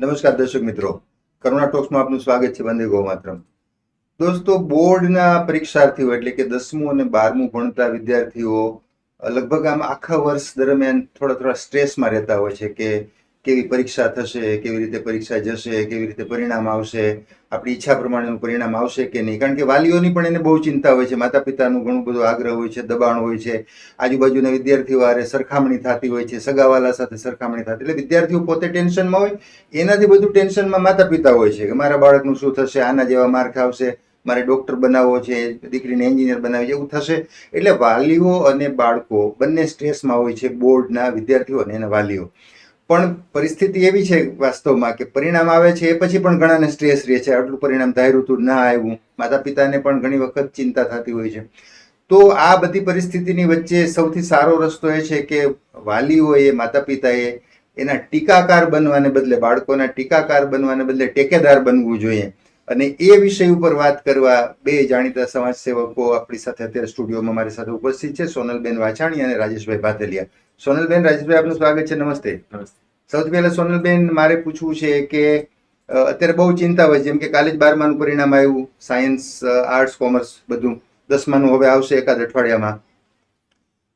નમસ્કાર દર્શક મિત્રો. કરુણા ટોક્સમાં આપનું સ્વાગત છે વંદે ગો માતરમ દોસ્તો, બોર્ડના પરીક્ષાર્થીઓ એટલે કે દસમું અને બારમું ભણતા વિદ્યાર્થીઓ લગભગ આમ આખા વર્ષ દરમિયાન થોડા થોડા સ્ટ્રેસમાં રહેતા હોય છે કે કેવી પરીક્ષા થશે, કેવી રીતે પરીક્ષા જશે, કેવી રીતે પરિણામ આવશે, આપણી ઈચ્છા પ્રમાણેનું પરિણામ આવશે કે નહીં? કારણ કે વાલીઓની પણ એને બહુ ચિંતા હોય છે. માતા પિતાનું ઘણું બધું આગ્રહ હોય છે, દબાણ હોય છે. આજુબાજુના વિદ્યાર્થીઓ આરે સરખામણી થતી હોય છે, સગાવાલા સાથે સરખામણી થતી એટલે વિદ્યાર્થીઓ પોતે ટેન્શનમાં હોય, એનાથી બધું ટેન્શનમાં માતા પિતા હોય છે કે મારા બાળકનું શું થશે, આના જેવા માર્ક આવશે, મારે ડૉક્ટર બનાવવો છે, દીકરીને એન્જિનિયર બનાવી છે, એવું થશે. એટલે વાલીઓ અને બાળકો બંને સ્ટ્રેસમાં હોય છે, બોર્ડના વિદ્યાર્થીઓ અને એના વાલીઓ. પણ પરિસ્થિતિ એવી છે વાસ્તવમાં કે પરિણામ આવે છે એ પછી પણ ઘણાને સ્ટ્રેસ રહે છે. આટલું પરિણામ ધાર્યું હતું, ના આવ્યું. માતા પિતાને પણ ઘણી વખત ચિંતા થતી હોય છે. તો આ બધી પરિસ્થિતિની વચ્ચે સૌથી સારો રસ્તો એ છે કે વાલીઓએ માતા પિતાએ એના ટીકાકાર બનવાને બદલે, બાળકોના ટીકાકાર બનવાને બદલે ટેકેદાર બનવું જોઈએ. અને એ વિષય ઉપર વાત કરવા બે જાણીતા સમાજ સેવકો આપણી સાથે અત્યારે સ્ટુડિયોમાં મારી સાથે ઉપસ્થિત છે. સોનલબેન વાછાણી અને રાજેશભાઈ ભાતલિયા. સોનલબેન રાજેશભાઈ આપનું સ્વાગત છે. નમસ્તે. સૌથી પહેલા સોનલબેન મારે પૂછવું છે કે અત્યારે બહુ ચિંતા હોય છે જેમ કે કાલે જ બારમાનું પરિણામ આવ્યું સાયન્સ આર્ટ્સ કોમર્સ બધું. દસમાનું હવે આવશે એકાદ અઠવાડિયામાં.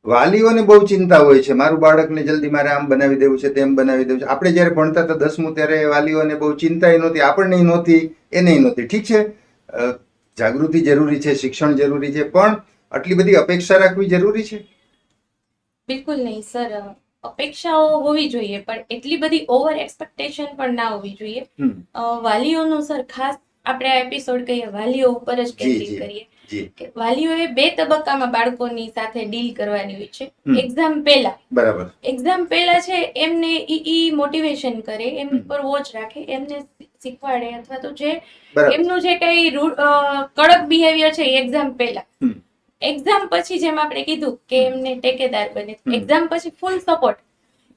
વાલીઓને બહુ ચિંતા હોય છે. મારું બાળકને જલ્દી મારે આમ બનાવી દેવું છે તેમ બનાવી દેવું છે. આપણે જ્યારે ભણતા હતા દસમું ત્યારે વાલીઓને બહુ ચિંતા નહોતી આપણને નહોતી એને નહોતી. ઠીક છે? જાગૃતિ જરૂરી છે શિક્ષણ જરૂરી છે પણ આટલી બધી અપેક્ષા રાખવી જરૂરી છે? બિલકુલ નહીં સર. અપેક્ષાઓ હોવી જોઈએ પણ એટલી બધી ઓવર એક્સપેક્ટેશન પણ ના હોવી જોઈએ. વાલીઓનું સર ખાસ આપણે આ એપિસોડ કહીએ વાલીઓ ઉપર જ કેન્દ્રિત કરીએ વાલીઓએ બે તબક્કામાં બાળકોની સાથે ડીલ કરવાની હોય છે. એક્ઝામ પહેલા. બરાબર. એક્ઝામ પહેલા છે એમને ઈ ઈ મોટિવેશન કરે એમની ઉપર પર વોચ રાખે એમને શીખવાડે અથવા તો જે એમનું જે કઈ કડક બિહેવિયર છે એ એક્ઝામ પહેલા. એક્ઝામ પછી જેમ આપણે કીધું કે એમને ટેકેદાર બને. એક્ઝામ પછી ફૂલ સપોર્ટ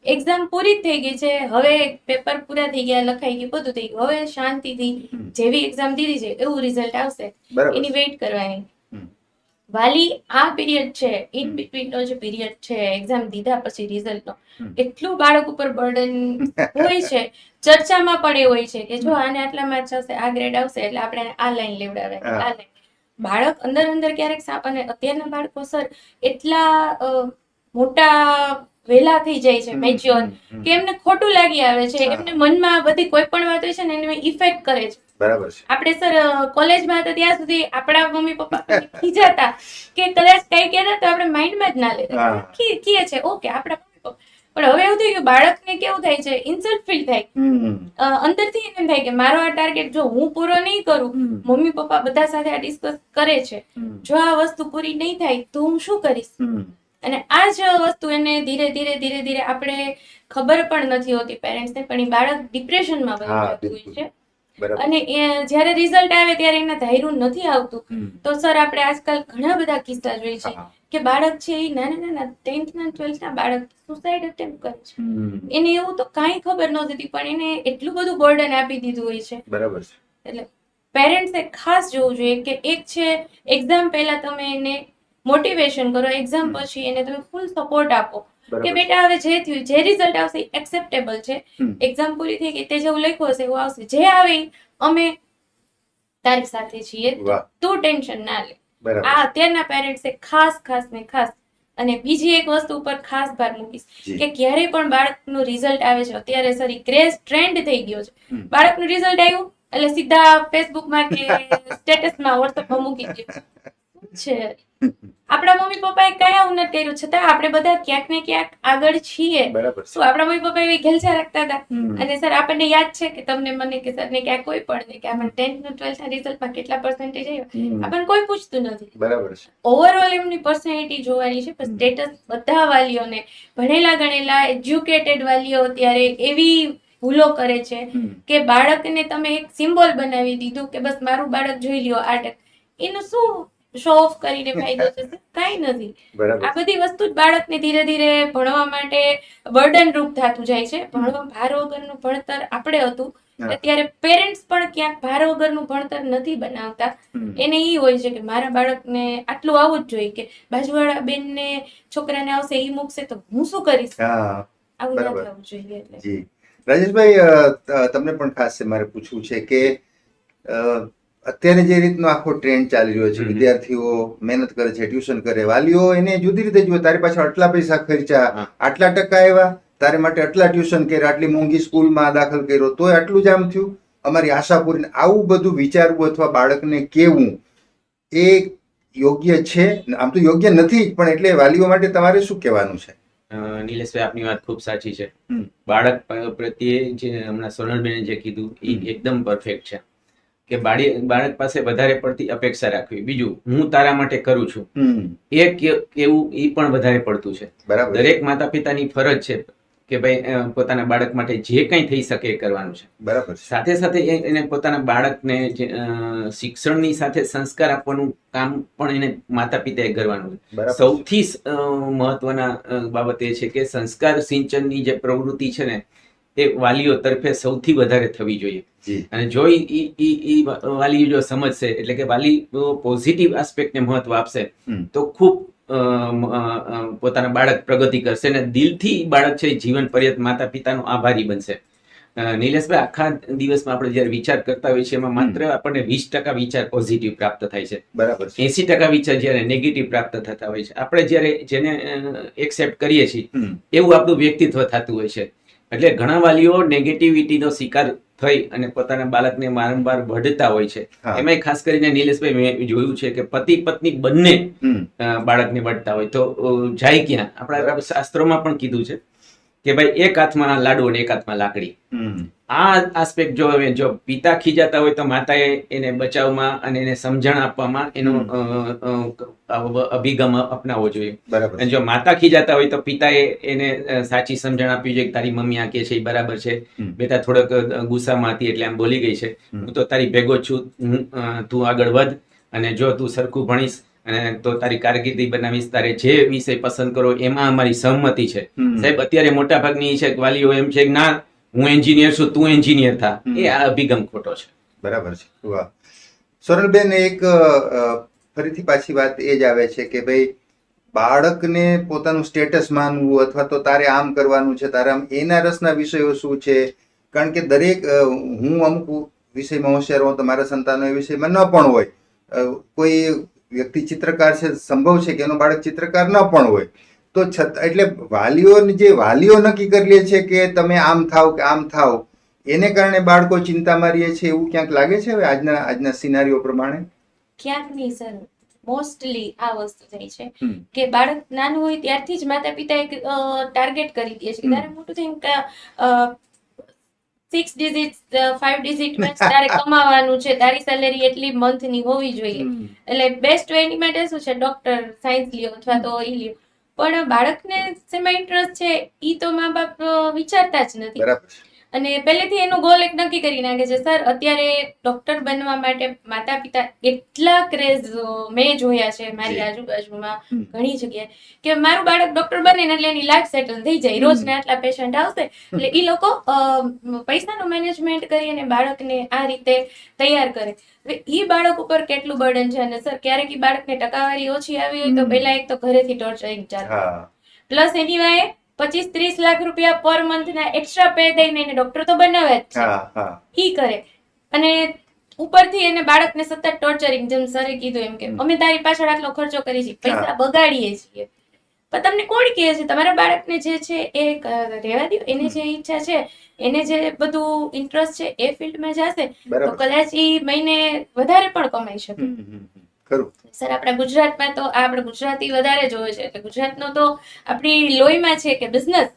એક્ઝામ પૂરી થઈ ગઈ છે. હવે પેપર પૂરા થઈ ગયા લખાઈ ગયું બધું થઈ ગયું. હવે શાંતિથી જેવી એક્ઝામ દીધી છે એવું રિઝલ્ટ આવશે. એની વેઇટ કરવાની. વાલી આ પીરિયડ છે ઇન હમ. બિટવીન નો જે પીરિયડ છે એક્ઝામ દીધા પછી રિઝલ્ટનો નો. એટલું બાળક ઉપર બર્ડન હોય છે. ચર્ચામાં પણ એ હોય છે કે જો આને આટલા માર્ક્સ આવશે આ ગ્રેડ આવશે એટલે આપણે આ લાઈન લેવડાવે આ લાઈન બાળક અંદર અંદર ક્યારેક સાપ અને અત્યારના બાળકો સર એટલા મોટા વેલા થઈ જાય છે મેચ્યોર. કે એમને ખોટું લાગી આવે છે. એમને મનમાં બધી કોઈ પણ વાત હોય છે ને એને ઇફેક્ટ કરે છે. બરાબર છે. આપણે સર કોલેજમાં હતા ત્યાં સુધી આપણા મમ્મી પપ્પા ખીજાતા કે કદાચ કઈ કહેતા તો આપણે માઇન્ડમાં જ ના લેતા. હા. છે. ઓકે આપણા પણ હવે એવું થયું કે બાળકને કેવું થાય છે ઇન્સલ્ટ ફીલ થાય. અંદરથી એમ થાય કે મારો આ ટાર્ગેટ જો હું પૂરો નહીં કરું મમ્મી પપ્પા બધા સાથે આ ડિસ્કસ કરે છે જો આ વસ્તુ પૂરી નહીં થાય તો હું શું કરીશ. અને આ જ વસ્તુ એને ધીરે ધીરે ધીરે ધીરે આપણે ખબર પણ નથી હોતી પેરેન્ટ્સને પણ એ બાળક ડિપ્રેશનમાં વહી જતું હોય છે. અને જ્યારે રિઝલ્ટ આવે ત્યારે એના ધાર્યું નથી આવતું. તો સર આપણે આજકાલ ઘણા બધા કિસ્સા જોઈએ છે કે બાળક છે એ નાના નાના ટેન્થ ના ટ્વેલ્થ ના બાળક સુસાઇડ અટેમ્પ કરે છે. એને એવું તો કાંઈ ખબર નહોતી પણ એને એટલું બધું બર્ડન આપી દીધું હોય છે. બરાબર છે. એટલે પેરેન્ટ્સે ખાસ જોવું જોઈએ કે એક છે એક્ઝામ પહેલા તમે એને મોટિવેશન કરો એક્ઝામ પછી એને તમે ફૂલ સપોર્ટ આપો. કે બેટા હવે જે થયું જે રિઝલ્ટ આવશે એક્સેપ્ટેબલ છે. એક્ઝામ પૂરી થઈ ગઈ તે જેવું લખ્યું હશે એવું આવશે. જે આવે અમે તારી સાથે છીએ તું ટેન્શન ના લે. આ અત્યારના પેરેન્ટ્સે ખાસ ખાસ ને ખાસ અને બીજી એક વસ્તુ ઉપર ખાસ ભાર મૂકીશ કે ક્યારેય પણ બાળકનું રિઝલ્ટ આવે છે અત્યારે સર ક્રેઝ ટ્રેન્ડ થઈ ગયો છે. બાળકનું રિઝલ્ટ આવ્યું એટલે સીધા ફેસબુકમાં કે સ્ટેટસમાં વોટ્સઅપમાં મૂકી દીધું છે? આપણા મમ્મી પપ્પાએ આવું નથી કર્યું? છતાં આપણે બધા ક્યાંક ને ક્યાંક આગળ છીએ. શું આપણા મમ્મી પપ્પા એવી ઘેલછા રાખતા હતા? અને સર આપણને યાદ છે કે તમને મને કે સર ને ક્યાંક કોઈ પણ કે આપણે ટેન્થનું ટ્વેલ્થ ના રિઝલ્ટમાં કેટલા પર્સન્ટેજ આવ્યા? આપણને કોઈ પૂછતું નથી. બરાબર છે. ઓવરઓલ એમની પર્સનાલિટી જોવાની છે પણ સ્ટેટસ બધા વાલીઓને ભણેલા ગણેલા એજ્યુકેટેડ વાલીઓ અત્યારે એવી ભૂલો કરે છે કે બાળકને તમે એક સિમ્બોલ બનાવી દીધું કે બસ મારું બાળક જોઈ લ્યો આ એનું શું શો ઓફ કરીને ફાયદો થશે? કઈ નથી. આ બધી વસ્તુ જ બાળકને ધીરે ધીરે ભણવા માટે બર્ડન રૂપ થતું જાય છે. ભણવા ભાર વગરનું ભણતર આપણે હતું. અત્યારે પેરેન્ટ્સ પણ ક્યાંક ભાર વગરનું ભણતર નથી બનાવતા. એને ઈ હોય છે કે મારા બાળકને આટલું આવવું જ જોઈએ કે બાજુવાળા બેનને છોકરાને આવશે ઈ મૂકશે તો હું શું કરીશ? હા આવું ના થવું જોઈએ એટલે. જી. રાજેશભાઈ તમને પણ ખાસ મારે પૂછવું છે કે અત્યારે જે રીતનો આખો ટ્રેન્ડ ચાલી રહ્યો છે વિદ્યાર્થીઓ મહેનત કરે છે ટ્યુશન કરે વાલીઓ એને જુદી રીતે જુએ તારી પાછળ આટલા પૈસા ખર્ચા આટલા ટકા આવ્યા તારે માટે આટલા ટ્યુશન કર્યા આટલી મોંઘી સ્કૂલમાં દાખલ કર્યો તોય આટલું જ આમ થયું. અમારી આશા પૂરી આવું બધું વિચારવું અથવા બાળકને કેવું એ યોગ્ય છે? આમ તો યોગ્ય નથી પણ એટલે વાલીઓ માટે તમારે શું કહેવાનું છે? નિલેશભાઈ આપની વાત ખૂબ સાચી છે. બાળક પ્રત્યે જે હમણાં સોનલબેને જે કીધું એ એકદમ પરફેક્ટ છે. કે બાળી બાળક પાસે વધારે પડતી અપેક્ષા રાખવી. બીજું હું તારા માટે કરું છું. એ કેવું એ પણ વધારે પડતું છે. બરાબર. દરેક માતા પિતાની ફરજ છે કે ભાઈ પોતાના બાળક માટે જે કંઈ થઈ શકે એ કરવાનું છે. બરાબર સાથે સાથે એને પોતાના બાળકને શિક્ષણની સાથે સંસ્કાર આપવાનું કામ પણ એને માતા પિતાએ કરવાનું છે. સૌથી મહત્વના બાબત એ છે કે સંસ્કાર સિંચનની જે પ્રવૃત્તિ છે ને એ વાલીઓ તરફે સૌથી વધારે થવી જોઈએ. અને જો ઈ ઈ- ઈ ઈ વાલી જો સમજશે એટલે કે વાલી પોઝિટિવ આસ્પેક્ટને મહત્વ આપશે તો ખૂબ પોતાના બાળક પ્રગતિ કરશે અને દિલથી બાળક છે જીવન પર્યંત માતા પિતાનો આભારી બનશે. નિલેશભાઈ આખા દિવસમાં આપણે જયારે વિચાર કરતા હોઈએ છીએ એમાં માત્ર આપણને વીસ ટકા વિચાર પોઝિટિવ પ્રાપ્ત થાય છે. બરાબર એસી ટકા વિચાર જ્યારે નેગેટિવ પ્રાપ્ત થતા હોય છે. આપણે જ્યારે જેને એક્સેપ્ટ કરીએ છીએ એવું આપણું વ્યક્તિત્વ થતું હોય છે. એટલે ઘણા વાલીઓ નેગેટિવિટીનો શિકાર થઈ અને પોતાના બાળકને વારંવાર વઢતા હોય છે. એમાં ખાસ કરીને નિલેશભાઈ મેં જોયું છે કે પતિ પત્ની બંને બાળકને વઢતા હોય. તો જાય ક્યાં? આપણા શાસ્ત્રોમાં પણ કીધું છે. કે ભાઈ એક હાથમાં લાડુ અને એક હાથમાં લાકડી. આ આસ્પેક્ટ જો હવે જો પિતા ખીજાતા હોય તો માતાએ એને બચાવમાં અને એને સમજણ આપવામાં એનો અભિગમ અપનાવવો જોઈએ. બરાબર. અને જો માતા ખીજાતા હોય તો પિતાએ એને સાચી સમજણ આપવી જોઈએ કે તારી મમ્મી આ કે છે એ બરાબર છે. બેટા થોડોક ગુસ્સામાં હતી એટલે આમ બોલી ગઈ છે. હું તો તારી ભેગો છું. તું આગળ વધ અને જો તું સરખું ભણીશ તો તારી કારકિર્દી બનાવીશ તારે જે વિષય પસંદ કરો એમાં અમારી સહમતિ છે. સાહેબ અત્યારે મોટા ભાગની છે કે વાલીઓ એમ છે કે ના હું એન્જિનિયર છું તું એન્જિનિયર થા. એ આ અભિગમ ખોટો છે. બરાબર છે. વાહ. સોનલબેન એક ફરીથી પાછી વાત એ જ આવે છે કે ભાઈ બાળકને પોતાનું સ્ટેટસ માનવું અથવા તો તારે આમ કરવાનું છે તારે આમ એના રસના વિષયો શું છે? કારણ કે દરેક હું અમુક વિષયમાં હોશિયાર હોઉં તો મારા સંતાનો એ વિષયમાં ન પણ હોય. કોઈ વ્યક્તિ ચિત્રકાર છે સંભવ છે કે એનો બાળક ચિત્રકાર ન પણ હોય તો છતાં એટલે વાલીઓને જે વાલીઓ નક્કી કરી લે છે કે તમે આમ થાવ કે આમ થાવ એને કારણે બાળકો ચિંતામાં રહે છે એવું ક્યાંક લાગે છે હવે આજના આજના સિનારીઓ પ્રમાણે? ક્યાંક નહીં સર. મોસ્ટલી આ વસ્તુ થાય છે કે બાળક નાનું હોય ત્યારથી જ માતા પિતા એક ટાર્ગેટ કરી દે છે. કે તારે મોટું થઈને સિક્સ ડિઝિટ ફાઈવ ડિઝિટ તારે કમાવાનું છે તારી સેલેરી એટલી મંથની હોવી જોઈએ. એટલે બેસ્ટ એની માટે શું છે ડોક્ટર સાયન્સ લ્યો અથવા તો ઈ લ્યો. પણ બાળકને શેમાં ઇન્ટરેસ્ટ છે ઈ તો મા બાપ વિચારતા જ નથી. અને પહેલેથી એનું ગોલ એક નક્કી કરી નાખે છે સર અત્યારે ડોક્ટર બનવા માટે માતા પિતા એટલા ક્રેઝ મેં જોયા છે મારી આજુબાજુમાં ઘણી જગ્યાએ કે મારું બાળક ડોક્ટર બને એટલે એની લાઈફ સેટલ થઈ જાય રોજ ને આટલા પેશન્ટ આવશે. એટલે એ લોકો પૈસાનું મેનેજમેન્ટ કરી અને બાળકને આ રીતે તૈયાર કરે. હવે ઈ બાળક ઉપર કેટલું બર્ડન છે અને સર ક્યારેક એ બાળકને ટકાવારી ઓછી આવી હોય તો. પહેલા એક તો ઘરેથી ટોર્ચરિંગ ચાલે પ્લસ એની વાય પચીસ ત્રીસ લાખ રૂપિયા પર મંથના એક્સ્ટ્રા પે દઈને એને ડોક્ટર તો બનાવે જ છે. ઈ કરે. અને ઉપરથી એને બાળકને સતત ટોર્ચરિંગ જેમ સરે કીધું એમ કે અમે તારી પાછળ આટલો ખર્ચો કરીએ છીએ પૈસા બગાડીએ છીએ. પણ તમને કોણ કહે છે? તમારા બાળકને જે છે એ રહેવા દો એને જે ઈચ્છા છે એને જે બધું ઇન્ટરેસ્ટ છે એ ફિલ્ડમાં જશે તો કદાચ એ મહિને વધારે પણ કમાઈ શકે. ખરું. સર આપણા ગુજરાતમાં તો આપણે ગુજરાતી વધારે જોવે છે એટલે ગુજરાતનો તો આપણી લોહીમાં છે કે બિઝનેસ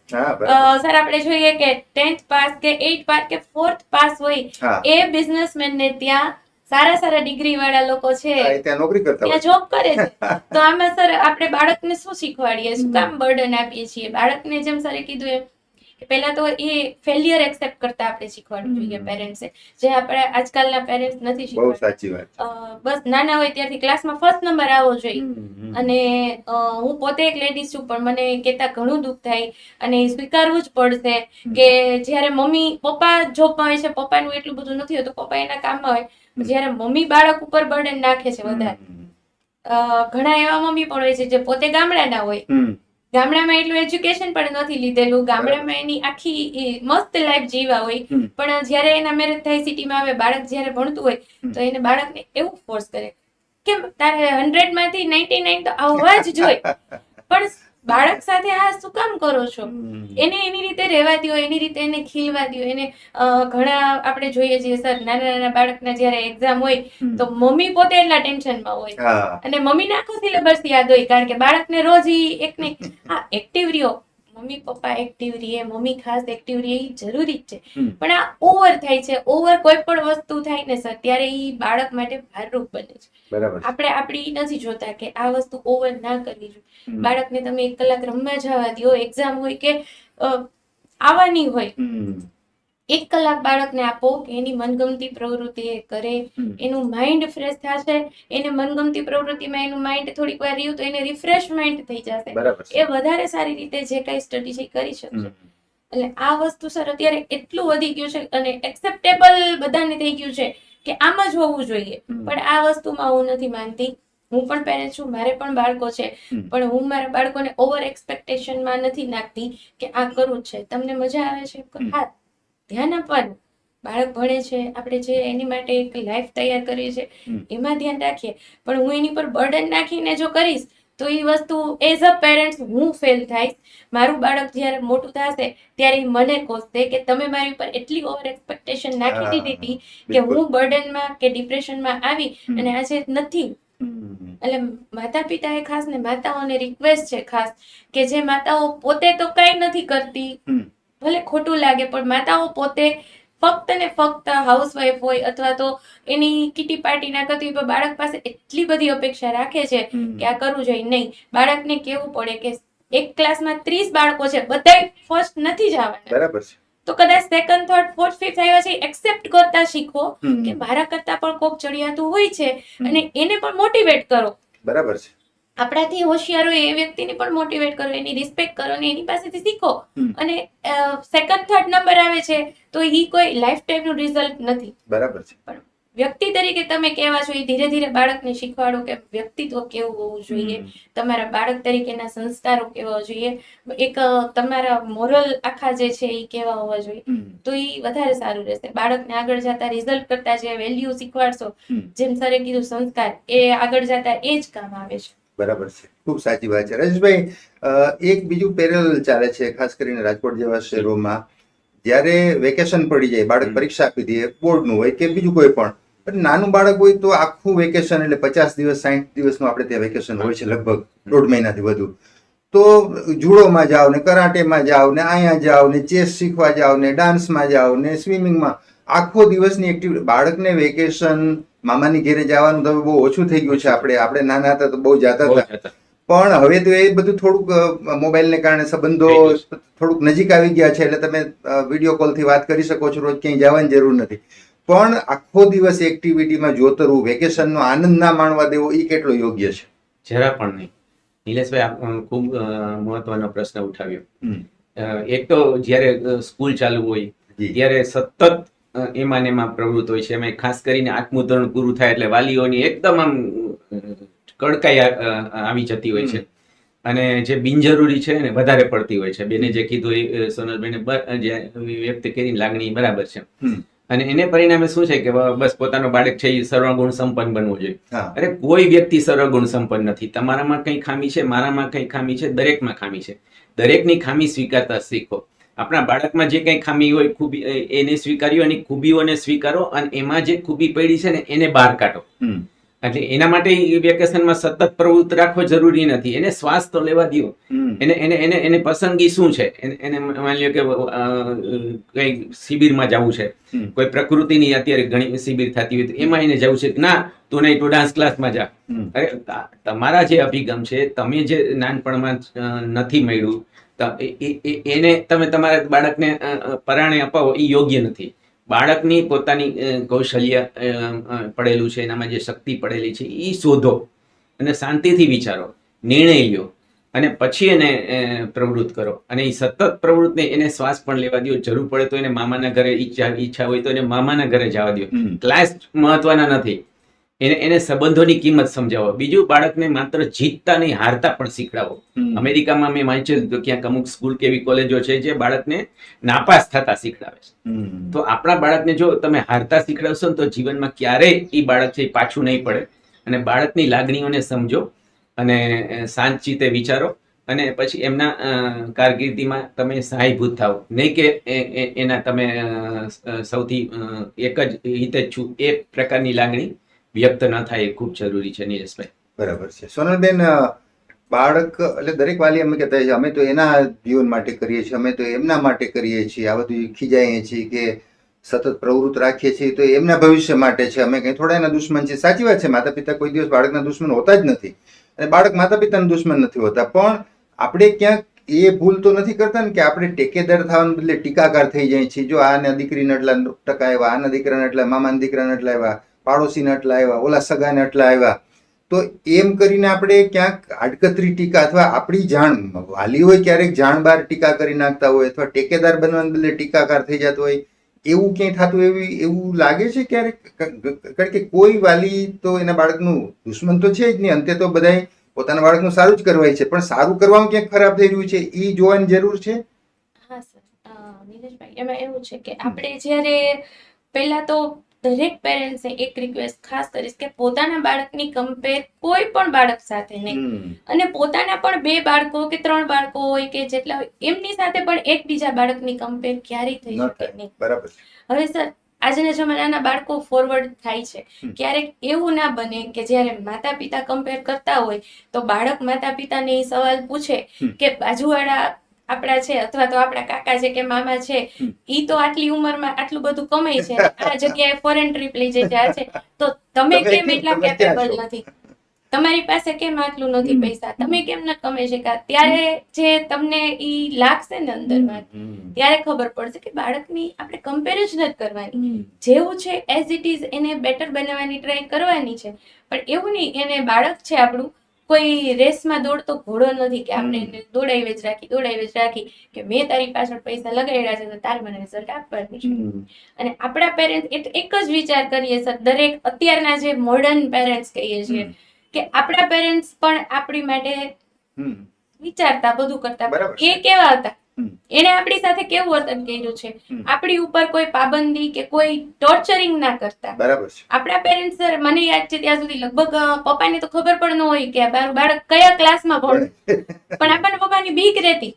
સર આપણે જોઈએ કે ટેન્થ પાસ કે એઇટ પાસ કે ફોર્થ પાસ હોય એ બિઝનેસમેન ને ત્યાં સારા સારા ડિગ્રી વાળા લોકો છે. ત્યાં નોકરી કરતા ત્યાં જોબ કરે છે. તો આમાં સર આપણે બાળકને શું શીખવાડીએ? શું કામ બર્ડન આપીએ છીએ? બાળકને જેમ સરે કીધું એમ કે પહેલા તો એ ફેલિયર એક્સેપ્ટ કરતા આપણે શીખવાડવું જોઈએ. પેરેન્ટ્સે જે આપણે આજકાલના પેરેન્ટ્સ નથી બહુ સાચી વાત બસ નાના હોય ત્યારથી ક્લાસમાં ફર્સ્ટ નંબર આવવો જોઈએ. અને હું પોતે એક લેડીઝ છું પણ મને કહેતા ઘણું દુઃખ થાય અને સ્વીકારવું જ પડશે કે જ્યારે મમ્મી પપ્પા જોબમાં હોય છે પપ્પાનું એટલું બધું નથી હોતું પપ્પા એના કામમાં હોય. જ્યારે મમ્મી બાળક ઉપર બર્ડન નાખે છે વધારે. ઘણા એવા મમ્મી પણ હોય છે જે પોતે ગામડાના હોય. ગામડામાં એટલું એજ્યુકેશન પણ નથી લીધેલું. ગામડામાં એની આખી મસ્ત લાઈફ જીવા હોય. પણ જ્યારે એના મેરેજ થાય સિટીમાં આવે બાળક જ્યારે ભણતું હોય તો એને બાળકને એવું ફોર્સ કરે. કેમ? તારે હંડ્રેડમાંથી નાઇન્ટી નાઇન તો આવવા જ જોઈએ પણ બાળક સાથે આ શું કામ કરો છો? એને એની રીતે રહેવા દો એની રીતે એને ખીલવા દો એને ઘણા આપણે જોઈએ છીએ સર નાના નાના બાળકના જ્યારે એક્ઝામ હોય તો મમ્મી પોતે એટલા ટેન્શનમાં હોય. અને મમ્મીને આખો સિલેબસ યાદ હોય કારણ કે બાળકને રોજ એક ને હા એક્ટિવ રહ્યો. મમ્મી પપ્પા એક્ટિવ રહીએ મમ્મી ખાસ એક્ટિવ રહીએ એ જરૂરી જ છે. પણ આ ઓવર થાય છે ઓવર કોઈ પણ વસ્તુ થાય ને સર ત્યારે ઈ બાળક માટે ભારરૂપ બને છે. આપણે આપણી નથી જોતા કે આ વસ્તુ ઓવર ના કરવી જોઈએ. બાળકને તમે એક કલાક રમવા જવા દો એક્ઝામ હોય કે આવવાની હોય. એક કલાક બાળકને આપો કે એની મનગમતી પ્રવૃત્તિ એ કરે. એનું માઇન્ડ ફ્રેશ થશે. એને મનગમતી પ્રવૃત્તિમાં એનું માઇન્ડ થોડીક વાર રહ્યું તો એને રિફ્રેશમેન્ટ થઈ જશે. એ વધારે સારી રીતે જે કઈ સ્ટડી છે કરી શકશે. એટલે આ વસ્તુ સર અત્યારે એટલું વધી ગયું છે અને એક્સેપ્ટેબલ બધાને થઈ ગયું છે કે આમ જ હોવું જોઈએ. પણ આ વસ્તુમાં હું નથી માનતી. હું પણ પેરેન્ટ છું મારે પણ બાળકો છે. પણ હું મારા બાળકોને ઓવર એક્સપેક્ટેશનમાં નથી નાખતી કે આ કરવું છે. તમને મજા આવે છે? હા ધ્યાન આપવાનું. બાળક ભણે છે આપણે જે એની માટે એક લાઈફ તૈયાર કરીએ છે એમાં ધ્યાન રાખીએ. પણ હું એની પર બર્ડન નાખીને જો કરીશ તો એ વસ્તુ એઝ અ પેરેન્ટ્સ હું ફેલ થઈશ મારું બાળક જ્યારે મોટું થશે ત્યારે મને કોસશે કે તમે મારી ઉપર એટલી ઓવર એક્સપેક્ટેશન નાખી દીધી હતી કે હું બર્ડનમાં કે ડિપ્રેશનમાં આવી અને આજે નથી. એટલે માતા પિતા એ ખાસ ને માતાઓને રિક્વેસ્ટ છે ખાસ કે જે માતાઓ પોતે તો કઈ નથી કરતી. ભલે ખોટું લાગે પણ માતાઓ પોતે ફક્ત ને ફક્ત હાઉસવાઈફ હોય અથવા તો એની કિટી પાર્ટી ના કરતી હોય બાળક પાસે એટલી બધી અપેક્ષા રાખે છે કે આ કરવું જોઈએ. નહીં બાળકને કેવું પડે કે એક ક્લાસમાં ત્રીસ બાળકો છે બધા ફર્સ્ટ નથી જવાના. બરાબર છે. તો કદાચ સેકન્ડ થર્ડ ફોર્થ ફિફ્થ આવ્યા છે એક્સેપ્ટ કરતા શીખો કે મારા કરતા પણ કોક ચડિયાતું હોય છે અને એને પણ મોટિવેટ કરો. બરાબર છે. આપણાથી હોશિયાર હોય એ વ્યક્તિને પણ મોટિવેટ કરો એની રિસ્પેક્ટ કરો અને એની પાસેથી શીખો. અને સેકન્ડ થર્ડ નંબર આવે છે તો એ કોઈ લાઈફ ટાઈમનું રિઝલ્ટ નથી. બરાબર છે. વ્યક્તિ તરીકે તમે કેવા છો એ ધીરે ધીરે બાળકને શીખવાડો કે વ્યક્તિત્વ કેવું હોવું જોઈએ તમારા બાળક તરીકેના સંસ્કારો કેવા જોઈએ એક તમારા મોરલ આખા જે છે એ કેવા હોવા જોઈએ. તો એ વધારે સારું રહેશે. બાળકને આગળ જતા રિઝલ્ટ કરતા જે વેલ્યુ શીખવાડશો જેમ સરે કીધું સંસ્કાર એ આગળ જતા એ જ કામ આવે છે. બરાબર છે. ખૂબ સાચી વાત છે. રાજેશભાઈ એક બીજું પેરેલ ચાલે છે ખાસ કરીને રાજકોટ જેવા શહેરોમાં. જ્યારે વેકેશન પડી જાય બાળક પરીક્ષા આપી દે બોર્ડનું હોય કે બીજું કોઈ પણ. નાનું બાળક હોય તો આખું વેકેશન એટલે પચાસ દિવસ સાઠ દિવસનું આપણે ત્યાં વેકેશન હોય છે લગભગ દોઢ મહિનાથી વધુ. તો જુડોમાં જાઓ ને કરાટેમાં જાઓ ને અહીંયા જાઓ ને ચેસ શીખવા જાઓ ને ડાન્સમાં જાઓ ને સ્વિમિંગમાં આખો દિવસની એક્ટિવિટી બાળકને વેકેશન મામાની ઘેરે જવાનું તો બહુ ઓછું થઈ ગયું છે આપણે. આપણે નાના હતા તો બહુ જતા હતા. પણ હવે તો એ બધું થોડુંક મોબાઈલને કારણે સંબંધો થોડુંક નજીક આવી ગયા છે. એટલે તમે વીડિયો કોલથી વાત કરી શકો છો. રોજ ક્યાંય જવાની જરૂર નથી. પણ આખો દિવસ એક્ટિવિટીમાં જોતરવું વેકેશનનો આનંદ ના માણવા દેવો એ કેટલો યોગ્ય છે? જરા પણ નહીં. નિલેશભાઈ ખૂબ મહત્વનો પ્રશ્ન ઉઠાવ્યો. એક તો જ્યારે સ્કૂલ ચાલુ હોય. ત્યારે સતત એમાં ને એમાં પ્રવૃત્ત હોય છે. એમાં ખાસ કરીને આઠમું ધોરણ પૂરું થાય એટલે વાલીઓની એકદમ આમ કડકાઈ આવી જતી હોય છે. અને જે બિનજરૂરી છે ને વધારે પડતી હોય છે. બેને જે કીધું એ સોનલબેને જે વ્યક્ત કરીને લાગણી બરાબર છે. અને એને પરિણામે શું છે કે બસ પોતાનો બાળક છે એ સર્વગુણ સંપન્ન બનવું જોઈએ. અરે કોઈ વ્યક્તિ સર્વગુણ સંપન્ન નથી. તમારામાં કઈ ખામી છે? મારામાં કઈ ખામી છે? દરેકમાં ખામી છે. દરેકની ખામી સ્વીકારતા શીખો. આપણા બાળકમાં જે કઈ ખામી હોય ખૂબી એને સ્વીકાર્યો એની ખૂબીઓને સ્વીકારો અને એમાં જે ખૂબી પડી છે ને એને બહાર કાઢો. એટલે એના માટે વેકેશનમાં સતત પ્રવૃત્ત રાખવો જરૂરી નથી. એને શ્વાસ તો લેવા દો એને એને એને એને પસંદગી શું છે? એને માની લો કે કઈ શિબિરમાં જવું છે. કોઈ પ્રકૃતિની અત્યારે ઘણી શિબિર થતી હોય તો એમાં એને જવું છે. ના તું નહીં તું ડાન્સ ક્લાસમાં જા. અરે તમારા જે અભિગમ છે તમે જે નાનપણમાં નથી મળ્યું એને તમે તમારા બાળકને પરાણે અપાવો એ યોગ્ય નથી. બાળકની પોતાની કૌશલ્ય પડેલું છે એનામાં જે શક્તિ પડેલી છે એ શોધો અને શાંતિથી વિચારો નિર્ણય લ્યો અને પછી એને પ્રવૃત્ત કરો. અને એ સતત પ્રવૃત્તને એને શ્વાસ પણ લેવા દો જરૂર પડે તો એને મામાના ઘરે ઈચ્છા ઈચ્છા હોય તો એને મામાના ઘરે જવા દો ક્લાસ મહત્વના નથી. એને એને સંબંધોની કિંમત સમજાવો. બીજું બાળકને માત્ર જીતતા નહીં હારતા પણ શીખડાવો. અમેરિકામાં મેં વાંચ્યું તો ક્યાંક અમુક સ્કૂલ કે એવી કોલેજો છે જે બાળકને નાપાસ થતા શીખડાવે છે. તો આપણા બાળકને જો તમે હારતા શીખડાવશો ને તો જીવનમાં ક્યારેય એ બાળક છે પાછું નહીં પડે. અને બાળકની લાગણીઓને સમજો અને શાંત ચિત્તે વિચારો. અને પછી એમના કારકિર્દીમાં તમે સહાયભૂત થાવ નહીં કે એના તમે સૌથી એક જ હિતે છું એ પ્રકારની લાગણી વ્યક્ત ન થાય એ ખૂબ જરૂરી છે નીરજભાઈ બરાબર છે. સોનલબેન બાળક, એટલે દરેક વાલી અમે કહેતા છીએ અમે તો એના જીવન માટે કરીએ છીએ, અમે તો એમના માટે કરીએ છીએ, આ બધું ખીજાઈએ છીએ કે સતત પ્રવૃત્ત રાખીએ છીએ, તો એમના ભવિષ્ય માટે છે. અમે કંઈ થોડા એના દુશ્મન છે સાચી વાત છે માતા પિતા કોઈ દિવસ બાળકના દુશ્મન હોતા જ નથી અને બાળક માતા પિતાના દુશ્મન નથી હોતા. પણ આપણે ક્યાંક એ ભૂલ તો નથી કરતા ને કે આપણે ટેકેદાર થવાને બદલે ટીકાકાર થઈ જાય છીએ. જો આના દીકરીને એટલા ટકા આવ્યા, આના દીકરાને એટલા, મામાના દીકરાને એટલા આવ્યા પાડોશીને એટલા આવ્યા, ઓલા સગાને એટલા આવ્યા. તો એમ કરીને આપણે ક્યાંક આડકતરી ટીકા અથવા આપણી જાણ, વાલી હોય ક્યારેક જાણ બાર ટીકા કરી નાખતા હોય અથવા ટેકેદાર બનવાને બદલે ટીકાકાર થઈ જતો હોય, એવું ક્યાંય થતું એવી, એવું લાગે છે ક્યારેક? કારણ કે કોઈ વાલી તો એના બાળકનું દુશ્મન તો છે જ નહીં, અંતે તો બધાય પોતાના બાળકનું સારું જ કરવાય છે, પણ સારું કરવામાં ક્યાંક ખરાબ થઈ રહ્યું છે એ જોવાની જરૂર છે? હા, સર. નીરજભાઈ એમાં એવું છે કે આપણે જ્યારે પહેલા તો દરેક પેરેન્ટ્સને એક રિક્વેસ્ટ ખાસ કરીશ કે પોતાના બાળકની કમ્પેર કોઈ પણ બાળક સાથે નહીં. અને પોતાના પણ બે બાળકો કે ત્રણ બાળકો હોય કે જેટલા હોય એમની સાથે પણ એકબીજા બાળકની કમ્પેર ક્યારેય થઈ શકે નહીં. બરાબર હવે સર આજના જમાનાના બાળકો ફોરવર્ડ થાય છે. ક્યારેક એવું ના બને કે જ્યારે માતા પિતા કમ્પેર કરતા હોય તો બાળક માતા પિતાને એ સવાલ પૂછે કે બાજુવાળા આપણા છે અથવા તો આપણા કાકા છે કે મામા છે. ઈ તો આટલી ઉંમરમાં આટલું બધું કમાય છે. આ જગ્યાએ ફોરેન ટ્રીપ લઈ જઈ જાય છે. તો તમે કેમ એટલા કેપેબલ નથી? તમારી પાસે કેમ આટલું નથી પૈસા? તમે કેમ ન કમાઈ શકા ત્યારે જે તમને ઈ લાગશે ને અંદરમાં. ત્યારે ખબર પડશે કે બાળકની આપણે કમ્પેરિઝન જ કરવાની. જેવું છે એઝ ઇટ ઇઝ એને બેટર બનાવવાની ટ્રાય કરવાની છે. પણ એવું નહીં એને બાળક છે આપણું કોઈ રેસમાં દોડતો ઘોડો નથી કે આપણે દોડાવી જ રાખી દોડાવી જ રાખી કે મેં તારી પાછળ પૈસા લગાડ્યા છે તો તાર મને રિઝલ્ટ આપવાનું છે અને આપણા પેરેન્ટ્સ એક જ વિચાર કરીએ સર દરેક અત્યારના જે મોડર્ન પેરેન્ટ્સ કહીએ છીએ કે આપણા પેરેન્ટ્સ પણ આપણી માટે વિચારતા બધું કરતા. એ કેવા હતા. એને આપણી સાથે કેવું વર્તન કર્યું છે? આપણી ઉપર કોઈ પાબંદી કે કોઈ ટોર્ચરિંગ ના કરતા. બરાબર છે. આપણા પેરેન્ટ્સ સર મને યાદ છે ત્યાં સુધી લગભગ પપ્પાને તો ખબર પણ ન હોય કે મારું બાળક કયા ક્લાસમાં ભણે. પણ આપણને પપ્પાની બીક રહેતી.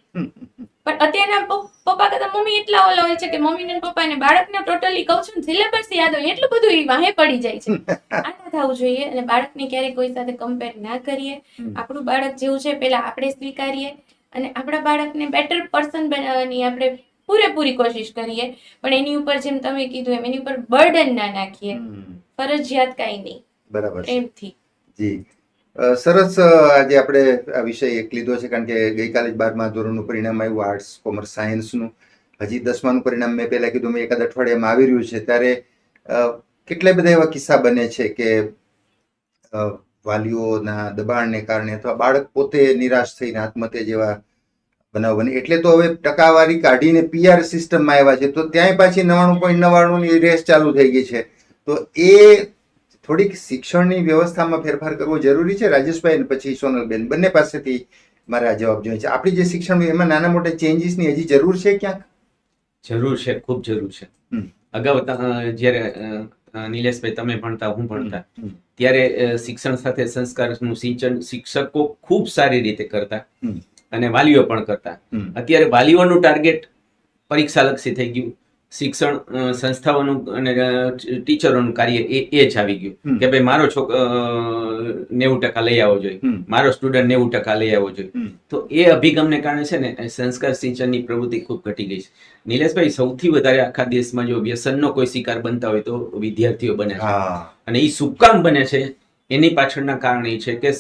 પણ અત્યારના પપ્પા કરતા મમ્મી એટલા ઓલા હોય છે કે મમ્મી ને પપ્પા ને બાળકને ટોટલી કહું છું સિલેબસ યાદ હોય એટલું બધું ઈ વાહે પડી જાય છે. આ ના થવું જોઈએ અને બાળકને ક્યારેય કોઈ સાથે કમ્પેર ના કરીએ. આપણું બાળક જેવું છે પેલા આપણે સ્વીકારીએ. અને આપણા બાળકને બેટર પર્સન બનાવવાની આપણે પૂરેપૂરી કોશિશ કરીએ. પણ એની ઉપર જેમ તમે કીધું એમ એની ઉપર બર્ડન ના નાખીએ. ફરજિયાત કાંઈ નહીં. બરાબર પ્રેમથી જી. સરસ આજે આપણે આ વિષય એક લીધો છે કારણ કે ગઈકાલે જ બારમા ધોરણનું પરિણામ આવ્યું આર્ટ્સ કોમર્સ સાયન્સનું હજી દસમાનું પરિણામ મેં પહેલાં કીધું મેં એકાદ અઠવાડિયામાં આવી રહ્યું છે. ત્યારે કેટલા કેટલાય બધા એવા કિસ્સા બને છે કે વાલીઓના દબાણને કારણે અથવા બાળક પોતે નિરાશ થઈને આત્મહત્યા જેવા બનાવ બને. એટલે તો હવે ટકાવારી કાઢીને પીઆર સિસ્ટમમાં આવ્યા છે તો ત્યાંય પાછી નવાણું પોઈન્ટ નવ્વાણુંની રેસ ચાલુ થઈ ગઈ છે. તો એ થોડીક શિક્ષણની વ્યવસ્થામાં ફેરફાર કરવો જરૂરી છે? રાજેશભાઈ અને પછી સોનલબેન બંને પાસેથી મારે આ જવાબ જોઈએ છે. આપણી જે શિક્ષણ એમાં નાના મોટા ચેન્જીસની હજી જરૂર છે ક્યાંક? જરૂર છે ખૂબ જરૂર છે. અગાઉ જ્યારે નિલેશભાઈ તમે ભણતા હું ભણતા. ત્યારે શિક્ષણ સાથે સંસ્કારનું સિંચન શિક્ષકો ખૂબ સારી રીતે કરતા અને વાલીઓ પણ કરતા. અત્યારે વાલીઓનું ટાર્ગેટ પરીક્ષાલક્ષી થઈ ગયું. શિક્ષણ સંસ્થાઓનું અને ટીચરોનું કાર્ય એ એ જ આવી ગયું. કે ભાઈ મારો છોક નેવું ટકા લઈ આવવો જોઈએ. મારો સ્ટુડન્ટ નેવું ટકા લઈ આવવો જોઈએ. તો એ અભિગમને કારણે છે ને સંસ્કાર સિંચનની પ્રવૃત્તિ ખૂબ ઘટી ગઈ છે. નિલેશભાઈ સૌથી વધારે આખા દેશમાં જો વ્યસનનો કોઈ શિકાર બનતા હોય તો વિદ્યાર્થીઓ બને છે. હા. અને એ શું કામ બને છે એની પાછળના કારણ એ છે કે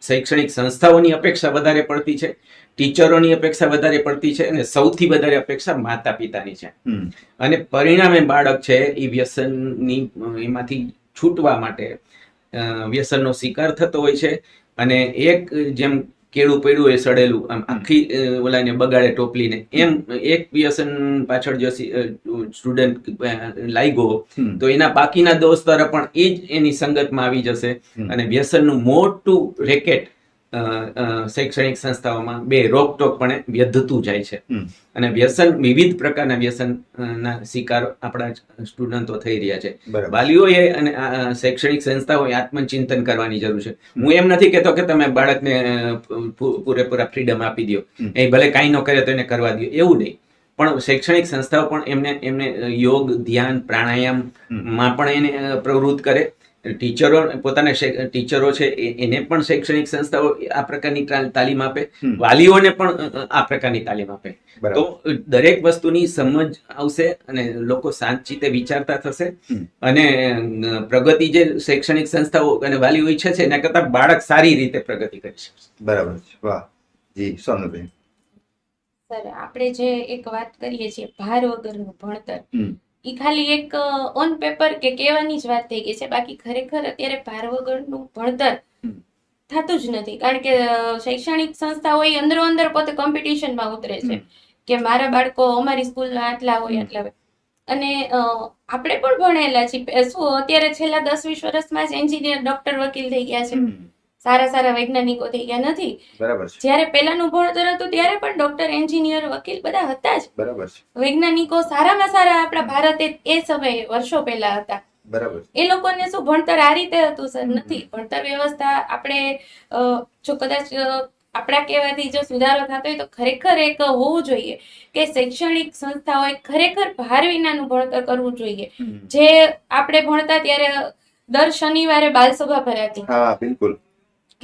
શૈક્ષણિક સંસ્થાઓની અપેક્ષા વધારે પડતી છે ટીચરોની અપેક્ષા વધારે પડતી છે અને સૌથી વધારે અપેક્ષા માતા પિતાની છે અને પરિણામે બાળક છે એ વ્યસનની એમાંથી છૂટવા માટે વ્યસનનો શિકાર થતો હોય છે. અને એક જેમ કેળું પડ્યું એ સડેલું. આમ આખી ઓલાને બગાડે ટોપલીને. એમ એક વ્યસન પાછળ જો સ્ટુડન્ટ લાગ્યો ગયો તો એના બાકીના દોસ્તારો પણ એ જ એની સંગતમાં આવી જશે અને વ્યસનનું મોટું રેકેટ શૈક્ષણિક સંસ્થાઓમાં બે રોકટોકપણે વ્યધતું જાય છે. અને વ્યસન વિવિધ પ્રકારના વ્યસન ના શિકાર આપણા સ્ટુડન્ટો થઈ રહ્યા છે. વાલીઓએ અને શૈક્ષણિક સંસ્થાઓએ આત્મચિંતન કરવાની જરૂર છે. હું એમ નથી કહેતો કે તમે બાળકને પૂરેપૂરા ફ્રીડમ આપી દો એ ભલે કાંઈ ન કરે તો એને કરવા દો એવું નહીં. પણ શૈક્ષણિક સંસ્થાઓ પણ એમને એમને યોગ ધ્યાન પ્રાણાયામમાં પણ એને પ્રવૃત્ત કરે. ટીચરો પોતાના ટીચરો છે એને પણ શૈક્ષણિક સંસ્થાઓ આ પ્રકારની તાલીમ આપે. વાલીઓને પણ આ પ્રકારની તાલીમ આપે. તો દરેક વસ્તુની સમજ આવશે અને લોકો શાંતચિત્તે વિચારતા થશે. અને પ્રગતિ જે શૈક્ષણિક સંસ્થાઓ અને વાલીઓ ઈચ્છે છે એના કરતાં બાળક સારી રીતે પ્રગતિ કરી શકશે બરાબર છે. વાહ. જી સોનુબેન સર આપણે જે એક વાત કરીએ છીએ ભાર વગરનું ભણતર. એ ખાલી એક ઓન પેપર કે કહેવાની જ વાત થઈ ગઈ છે. બાકી ખરેખર અત્યારે ભાર વગરનું ભણતર. થતું જ નથી. કારણ કે શૈક્ષણિક સંસ્થાઓ એ અંદરો અંદર પોતે કોમ્પિટિશનમાં ઉતરે છે. કે મારા બાળકો અમારી સ્કૂલના આટલા હોય. આટલા હોય. અને આપણે પણ ભણેલા છીએ. શું અત્યારે છેલ્લા દસ વીસ વર્ષમાં જ એન્જિનિયર ડોક્ટર વકીલ થઈ ગયા છે. સારા સારા વૈજ્ઞાનિકો થઈ ગયા નથી. બરાબર છે. જ્યારે પહેલાનું ભણતર હતું ત્યારે પણ ડોક્ટર એન્જિનિયર વકીલ બધા હતા જ. બરાબર છે. વૈજ્ઞાનિકો સારામાં સારા આપણા ભારતે એ સમયે વર્ષો પહેલા હતા. બરાબર એ લોકોને શું ભણતર આ રીતે હતું સર? નથી. ભણતર વ્યવસ્થા આપણે જો કદાચ આપણા કહેવાથી જો સુધારો થતો હોય તો ખરેખર એક હોવું જોઈએ કે શૈક્ષણિક સંસ્થાઓએ ખરેખર ભાર વિનાનું ભણતર કરવું જોઈએ. જે આપણે ભણતા ત્યારે દર શનિવારે બાલસભા ભરાતી. હા બિલકુલ.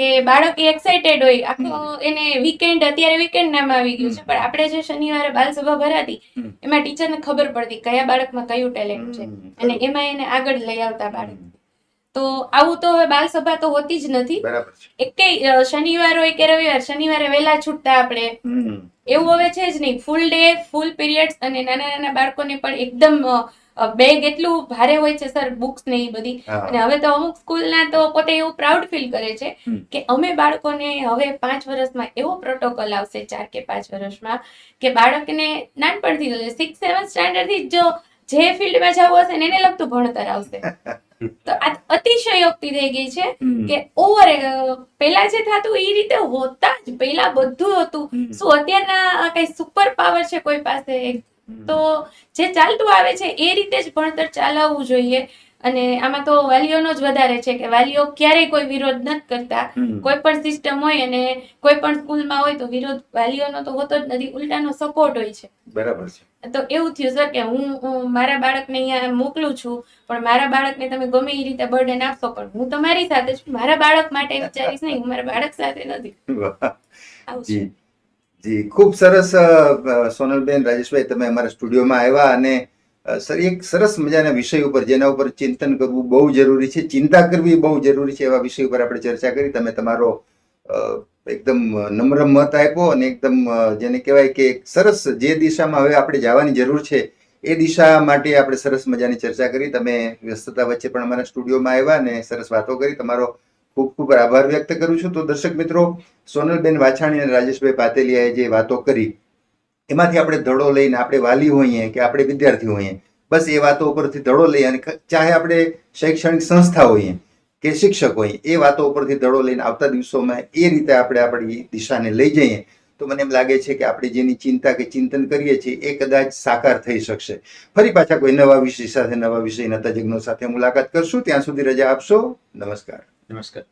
કે બાળક એક્સાઇટેડ હોય. આખો એને વીકેન્ડ અત્યારે વીકેન્ડ નામ આવી ગયું છે. પણ આપણે જે શનિવારે બાલસભા ભરાતી એમાં ટીચરને ખબર પડતી કયા બાળકમાં કયું ટેલેન્ટ છે. અને એમાં એને આગળ લઈ આવતા બાળક. તો આવું તો હવે બાલસભા તો હોતી જ નથી. અ, શનિવાર હોય કે રવિવાર શનિવારે વહેલા છૂટતા આપણે. એવું હવે છે જ નહીં. ફૂલ ડે ફૂલ પીરિયડ્સ અને નાના નાના બાળકોને પણ એકદમ બેગ એટલું ભારે હોય છે સર બુક્સ ને એ બધી. અને હવે તો અમુક સ્કૂલના તો પોતે એવું પ્રાઉડ ફીલ કરે છે કે અમે બાળકોને હવે પાંચ વર્ષમાં એવો પ્રોટોકોલ આવશે ચાર કે પાંચ વર્ષમાં કે બાળકને નાનપણથી સિક્સ સેવન સ્ટાન્ડર્ડથી જો જે ફિલ્ડમાં જવું હશે ને એને લગતું ભણતર આવશે. તો આ અતિશયોક્તિ થઈ ગઈ છે કે ઓવર પેલા જે થતું એ રીતે હોતા જ પેલા બધું હતું. શું અત્યારના કઈ સુપર પાવર છે કોઈ પાસે? તો જે ચાલતું આવે છે એ રીતે જ ભણતર ચાલવવું જોઈએ. અને આમાં તો વાલીઓનો જ વધારે છે કે વાલીઓ ક્યારેય કોઈ વિરોધ નથી કરતા. કોઈ પણ સિસ્ટમ હોય અને કોઈ પણ સ્કૂલમાં હોય તો વિરોધ વાલીઓનો તો હોતો જ નથી. ઉલટાનો સપોર્ટ હોય છે. બરાબર છે. તો એવું થયું સર કે હું મારા બાળકને અહીંયા મોકલું છું પણ મારા બાળકને તમે ગમે એ રીતે બર્ડન આપશો પણ હું તમારી સાથે છું. મારા બાળક માટે વિચારીશ નહીં. હું મારા બાળક સાથે નથી. જી. જી, ખૂબ સરસ સોનલબેન, રાજેશભાઈ, તમે અમારા સ્ટુડિયોમાં આવ્યા અને સર, એક સરસ મજાના વિષય ઉપર, જેના ઉપર ચિંતન કરવું બહુ જરૂરી છે, ચિંતા કરવી બહુ જરૂરી છે, એવા વિષય ઉપર આપણે ચર્ચા કરી. તમે તમારો એકદમ નમ્ર મત આપ્યો અને એકદમ જેને કહેવાય કે સરસ જે દિશામાં હવે આપણે જવાની જરૂર છે, એ દિશા માટે આપણે સરસ મજાની ચર્ચા કરી. તમે વ્યસ્તતા વચ્ચે પણ અમારા સ્ટુડિયોમાં આવ્યા અને સરસ વાતો કરી. તમારો ખૂબ ખૂબ આભાર વ્યક્ત કરું છું. તો દર્શક મિત્રો, સોનલબેન વાછાણી અને રાજેશભાઈ પાતેલિયાએ જે વાતો કરી, એમાંથી આપણે ધડો લઈને આપણે વાલી હોઈએ કે આપણે વિદ્યાર્થી હોઈએ, બસ એ વાતો ઉપરથી ધડો લઈ અને ચાહે આપણે શૈક્ષણિક સંસ્થા હોઈએ કે શિક્ષક હોઈએ, એ વાતો ઉપરથી ધડો લઈને આવતા દિવસોમાં એ રીતે આપણે આપણી દિશાને લઈ જઈએ. તો મને એમ લાગે છે કે આપણે જેની ચિંતા કે ચિંતન કરીએ છીએ, એ કદાચ સાકાર થઈ શકશે. ફરી પાછા કોઈ નવા વિષય સાથે, નવા વિષય નતા સાથે મુલાકાત કરશું. ત્યાં સુધી રજા આપશો. નમસ્કાર. નમસ્કાર